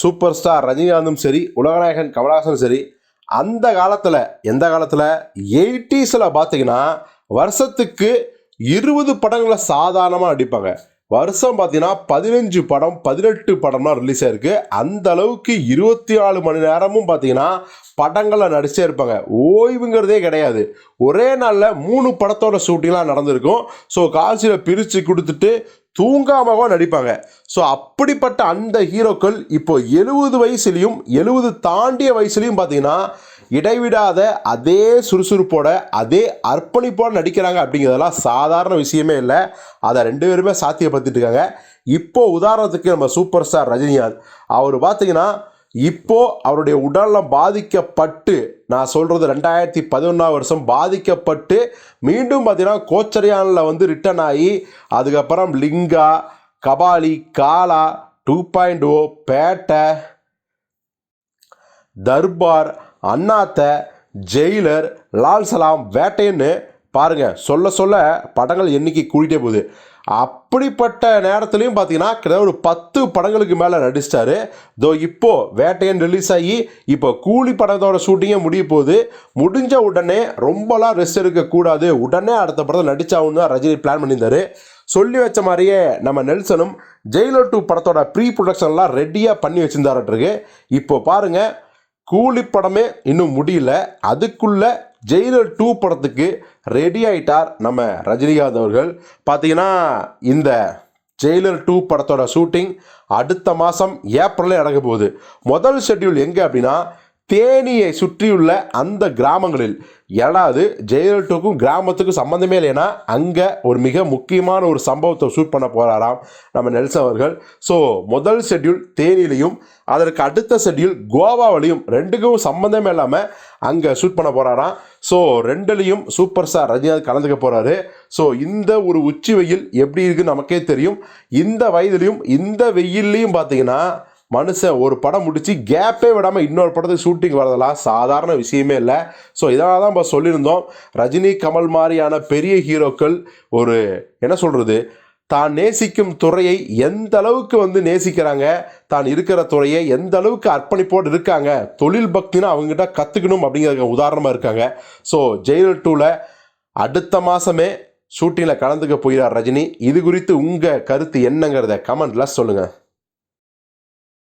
Super star ரஜினிகாந்தும் சரி உலகநாயகன் கமலஹாசனும் சரி அந்த காலத்தில் எந்த காலத்தில்? எயிட்டிஸில் பார்த்தீங்கன்னா வருஷத்துக்கு இருபது படங்களை சாதாரணமாக நடிப்பாங்க. வருஷம் பார்த்தீங்கன்னா பதினஞ்சு படம் பதினெட்டு படம்லாம் ரிலீஸ் ஆயிருக்கு. அந்த அளவுக்கு இருபத்தி நாலு மணி நேரமும் பார்த்தீங்கன்னா படங்களில் நடிச்சே இருப்பாங்க. ஓய்வுங்கிறதே கிடையாது. ஒரே நாளில் மூணு படத்தோட ஷூட்டிங்லாம் நடந்திருக்கும். ஸோ காசியில் பிரித்து கொடுத்துட்டு தூங்காமவா நடிப்பாங்க. ஸோ அப்படிப்பட்ட அந்த ஹீரோக்கள் இப்போ எழுபது வயசுலையும் எழுபது தாண்டிய வயசுலையும் பார்த்தீங்கன்னா இடைவிடாத அதே சுறுசுறுப்போட அதே அர்ப்பணிப்போட நடிக்கிறாங்க அப்படிங்கிறதெல்லாம் சாதாரண விஷயமே இல்லை. அதை ரெண்டு பேருமே சாத்தியப்படுத்திட்டு இருக்காங்க. இப்போ உதாரணத்துக்கு நம்ம சூப்பர் ஸ்டார் ரஜினிகாந்த். அவர் பார்த்தீங்கன்னா இப்போ அவருடைய உடல்நலம் பாதிக்கப்பட்டு நான் சொல்றது ரெண்டாயிரத்தி பதினொன்றாம் வருஷம் பாதிக்கப்பட்டு மீண்டும் பார்த்தீங்கன்னா கோச்சரியானில் வந்து ரிட்டர்ன் ஆகி அதுக்கப்புறம் Lingaa Kabali Kaala two point O Petta Darbar Annaatthe jailer Lal Salaam வேட்டைன்னு பாருங்கள் சொல்ல சொல்ல படங்கள் எண்ணிக்கை கூட்டிகிட்டே போகுது. அப்படிப்பட்ட நேரத்துலையும் பார்த்தீங்கன்னா கிட்டத்தட்ட ஒரு பத்து படங்களுக்கு மேலே நடிச்சிட்டாரு. தோ இப்போது வேட்டையன் ரிலீஸ் ஆகி இப்போ கூலி படத்தோட ஷூட்டிங்கே முடிய போகுது. முடிஞ்ச உடனே ரொம்பலாம் ரெஸ்ட் எடுக்கக்கூடாது உடனே அடுத்த படத்தில் நடிச்சாகணும் தான் ரஜினி பிளான் பண்ணியிருந்தாரு. சொல்லி வச்ச மாதிரியே நம்ம நெல்சனும் ஜெயிலர் டூ படத்தோட ப்ரீ ப்ரொடக்ஷன்லாம் ரெடியாக பண்ணி வச்சிருந்தாருன்றிருக்கு இப்போ பாருங்க கூலி படமே இன்னும் முடியல. அதுக்குள்ளே ஜெயிலர் டூ படத்துக்கு ரெடி ஆயிட்டார் நம்ம ரஜினிகாந்த் அவர்கள். பார்த்தீங்கன்னா இந்த ஜெயிலர் டூ படத்தோட ஷூட்டிங் அடுத்த மாதம் ஏப்ரலே நடக்க போகுது. முதல் ஷெட்யூல் எங்கே அப்படின்னா தேனியை சுற்றியுள்ள அந்த கிராமங்களில். ஏழாவது ஜெயலலிதாவுக்கும் கிராமத்துக்கும் சம்மந்தமே இல்லைன்னா அங்கே ஒரு மிக முக்கியமான ஒரு சம்பவத்தை ஷூட் பண்ண போகிறாராம் நம்ம நெல்சன் அவர்கள். ஸோ முதல் ஷெட்யூல் தேனியிலையும் அதற்கு அடுத்த ஷெட்யூல் கோவாவிலையும் ரெண்டுக்கும் சம்மந்தமே இல்லாமல் அங்கே ஷூட் பண்ண போகிறாராம் ஸோ ரெண்டுலேயும் சூப்பர் ஸ்டார் ரஜினிகாந்த் கலந்துக்க போகிறாரு ஸோ இந்த ஒரு உச்சி வெயில் எப்படி இருக்குன்னு நமக்கே தெரியும். இந்த வயதுலையும் இந்த வெயில்லையும் பார்த்தீங்கன்னா மனுஷன் ஒரு படம் முடிச்சு கேப்பே விடாமல் இன்னொரு படத்துக்கு ஷூட்டிங் வரதெல்லாம் சாதாரண விஷயமே இல்லை. ஸோ இதனால தான் நம்ம சொல்லியிருந்தோம் ரஜினி கமல் மாதிரியான பெரிய ஹீரோக்கள் ஒரு என்ன சொல்கிறது தான் நேசிக்கும் துறையை எந்த அளவுக்கு வந்து நேசிக்கிறாங்க தான் இருக்கிற துறையை எந்த அளவுக்கு அர்ப்பணிப்போடு இருக்காங்க தொழில் பக்தினா அவங்ககிட்ட கற்றுக்கணும் அப்படிங்கிறதுக்கு உதாரணமாக இருக்காங்க. ஸோ ஜெயிலர் டூவில் அடுத்த மாதமே ஷூட்டிங்கில் கலந்துக்க போகிறார் ரஜினி. இது குறித்து உங்கள் கருத்து என்னங்கிறத கமெண்ட்டில் சொல்லுங்கள்